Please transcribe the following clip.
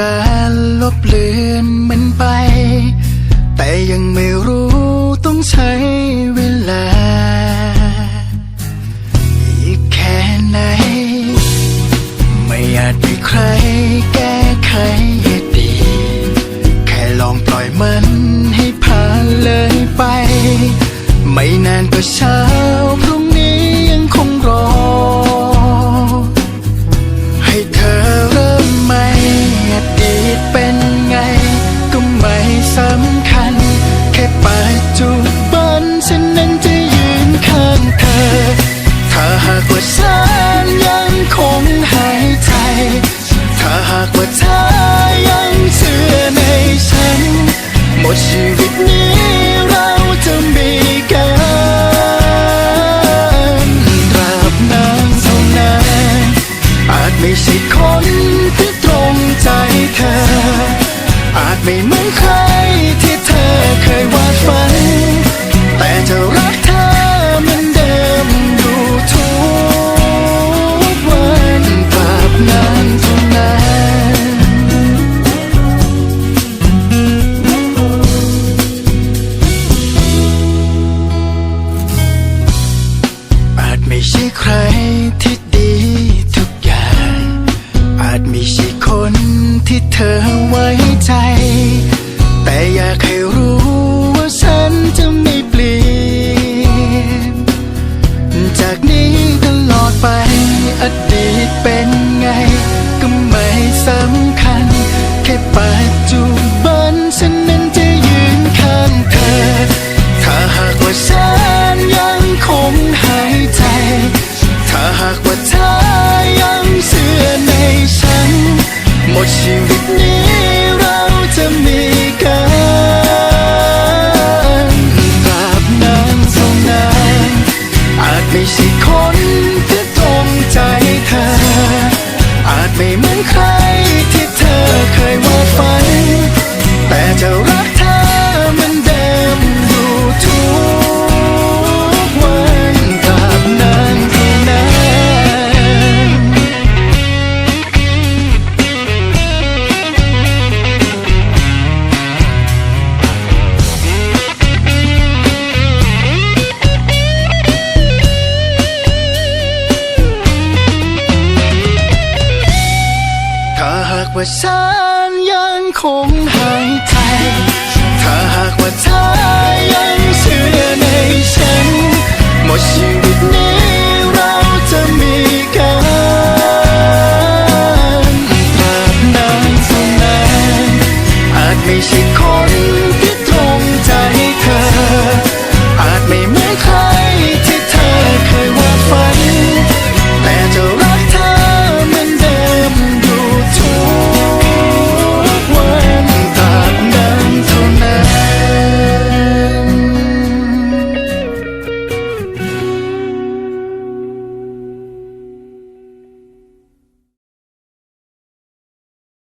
การลบเลือนมันไป แต่ยังไม่รู้ต้องใช้เวลา อีกแค่ไหน ไม่อาจห้ใครแก้ไขเหตุ นี้เราจะมีกันตราบนานเท่านานอาจไม่ใช่คนที่ตรงใจเธออาจไม่ tell ว่าฉันยังคง